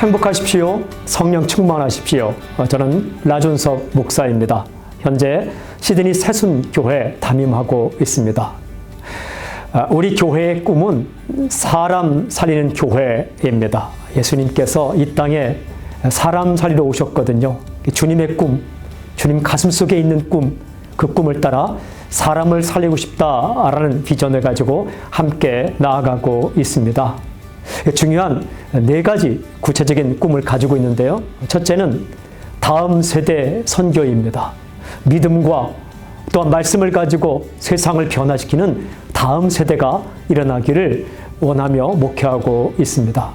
행복하십시오. 성령 충만하십시오. 어, 저는 라준석 목사입니다. 현재 시드니 새순교회 담임하고 있습니다. 아, 우리 교회의 꿈은 사람 살리는 교회입니다. 예수님께서 이 땅에 사람 살리러 오셨거든요. 주님의 꿈, 주님 가슴 속에 있는 꿈, 그 꿈을 따라 사람을 살리고 싶다라는 비전을 가지고 함께 나아가고 있습니다. 중요한 네 가지 구체적인 꿈을 가지고 있는데요. 첫째는 다음 세대 선교입니다. 믿음과 또한 말씀을 가지고 세상을 변화시키는 다음 세대가 일어나기를 원하며 목회하고 있습니다.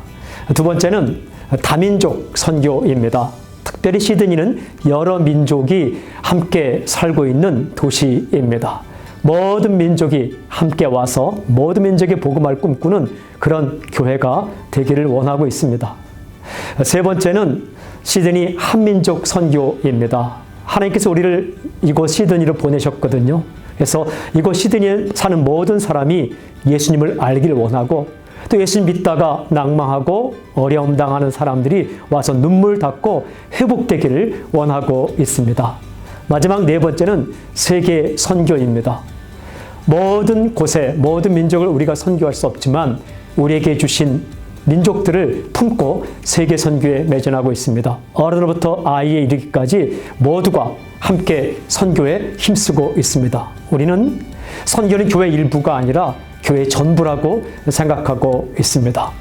두 번째는 다민족 선교입니다. 특별히 시드니는 여러 민족이 함께 살고 있는 도시입니다. 모든 민족이 함께 와서 모든 민족의 복음을 꿈꾸는 그런 교회가 되기를 원하고 있습니다. 세 번째는 시드니 한민족 선교입니다. 하나님께서 우리를 이곳 시드니로 보내셨거든요. 그래서 이곳 시드니에 사는 모든 사람이 예수님을 알기를 원하고 또 예수님 믿다가 낭망하고 어려움 당하는 사람들이 와서 눈물 닦고 회복되기를 원하고 있습니다. 마지막 네 번째는 세계 선교입니다. 모든 곳에 모든 민족을 우리가 선교할 수 없지만 우리에게 주신 민족들을 품고 세계 선교에 매진하고 있습니다. 어른으로부터 아이에 이르기까지 모두가 함께 선교에 힘쓰고 있습니다. 우리는 선교는 교회 일부가 아니라 교회 전부라고 생각하고 있습니다.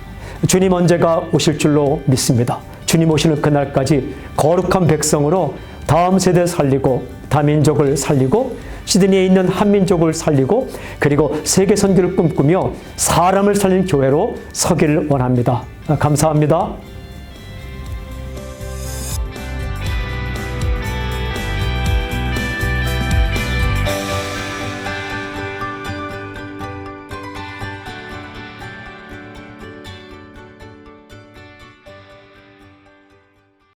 주님 언제가 오실 줄로 믿습니다. 주님 오시는 그날까지 거룩한 백성으로 다음 세대 살리고 다민족을 살리고 시드니에 있는 한민족을 살리고 그리고 세계 선교를 꿈꾸며 사람을 살리는 교회로 서기를 원합니다. 감사합니다.